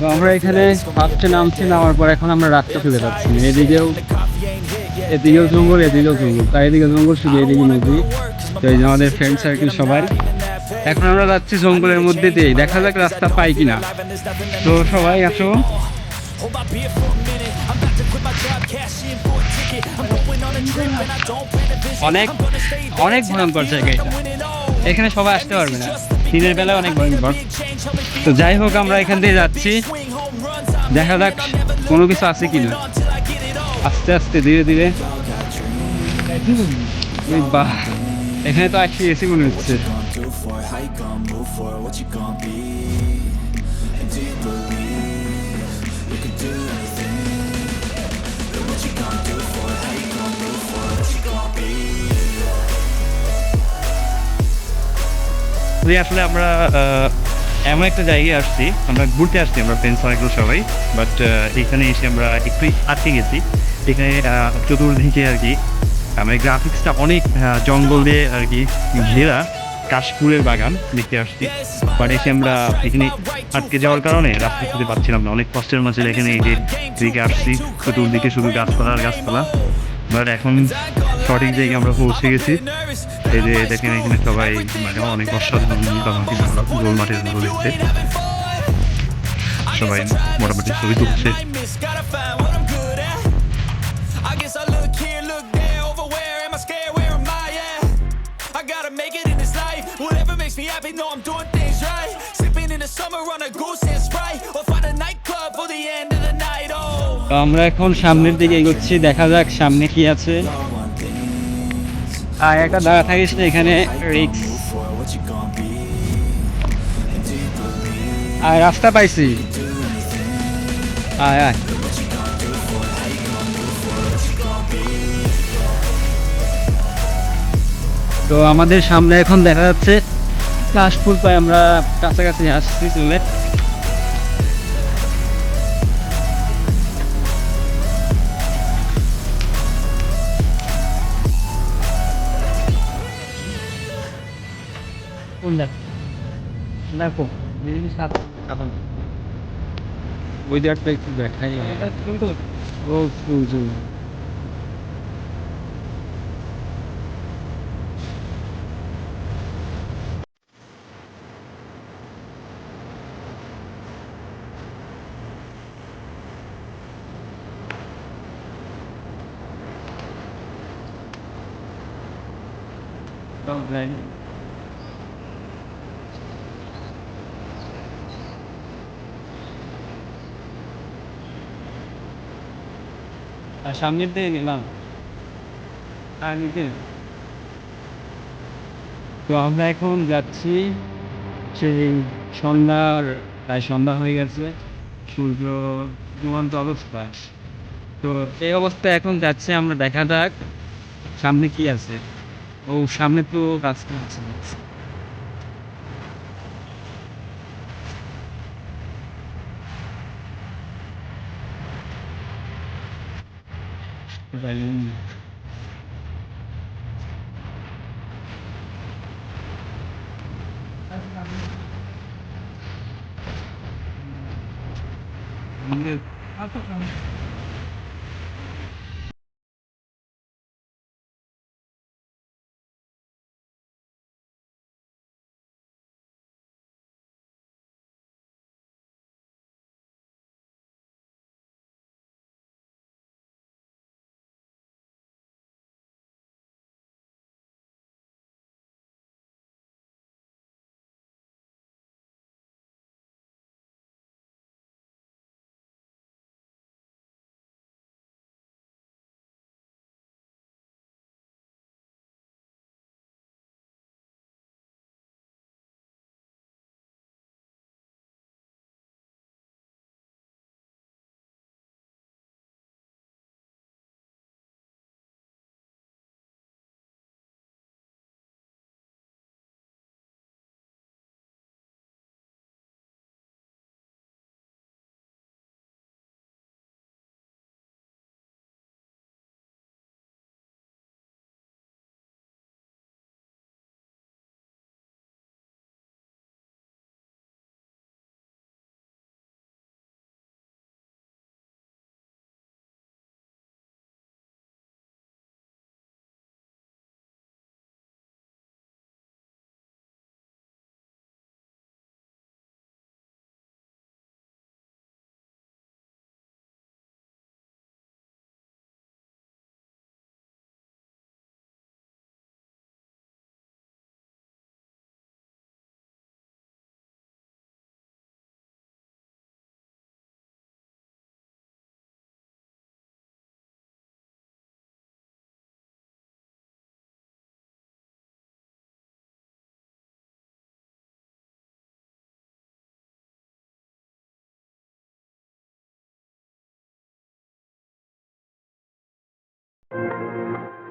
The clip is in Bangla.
তো আমরা এখানে ফার্স্টে নামছি নামার পর এখন আমরা রাস্তা চলে যাচ্ছি। এদিকেও এদিকেও জঙ্গল এদিকেও জঙ্গল। তাই এদিকে জঙ্গল শুধু এদিকে নদী। তো এই যে আমাদের ফ্রেন্ড সার্কেল সবাই। এখন আমরা যাচ্ছি জঙ্গলের মধ্যে দিয়ে। দেখা যাক রাস্তা পাই কিনা। তো সবাই আসো. অনেক অনেক ভয়ঙ্কর জায়গা. এখানে সবাই আসতে পারবে না। দিনের বেলা অনেক ভয়ঙ্কর। তো যাই হোক, আমরা এখান দিয়ে যাচ্ছি। দেখা যাক কোনো কিছু আছে it all. আস্তে আস্তে, ধীরে ধীরে। বাহ এখানে তো একটি এসি মনে হচ্ছে। যে আসলে আমরা এমন একটা জায়গায় আসছি। আমরা ঘুরতে আসছি, আমরা ফ্রেন্ড অনেকগুলো সবাই। বাট এখানে এসে আমরা একটু আটকে গেছি। এখানে চতুর্দিকে আর কি মানে গ্রাফিক্সটা অনেক জঙ্গল দিয়ে আর কি ঘেরা কাশফুলের বাগান দেখতে আসছি। বাট এসে আমরা এখানে আটকে যাওয়ার কারণে রাস্তা খুঁজে পাচ্ছিলাম না। অনেক কষ্টের মাঝে এখানে এই যে দিকে আসছি। চতুর্দিকে শুধু গাছপালা আর গাছপালা। বাট এখন সঠিক জায়গায় আমরা পৌঁছে গেছি। এই যে দেখেন এখানে সবাই মানে অনেক গোল মাঠের মতো দেখতে সবাই মোটামুটি ছবি তুলছে। আমরা এখন সামনের দিকে এগোচ্ছি, দেখা যাক সামনে কি আছে। আর একটা দাঁড়া থাকিস না এখানে রিক্স আর রাস্তা পাইছি। আয় আয়। তো আমাদের সামনে এখন দেখা যাচ্ছে কাশফুল পাই আমরা কাছাকাছি আসছি চলে। দেখো ওয়েদারটা একটু দেখাই ও সুযোগ Don't blame me. আর সামনের দিকে গেলাম আর তো আমরা এখন যাচ্ছি সেই সন্ধ্যার, প্রায় সন্ধ্যা হয়ে গেছে, সূর্য ডুবন্ত অবস্থা তো এই অবস্থায় এখন যাচ্ছে আমরা দেখা যাক সামনে কি আছে। ও, সামনে তো রাস্তা আছে weil 이게 아까 Thank you.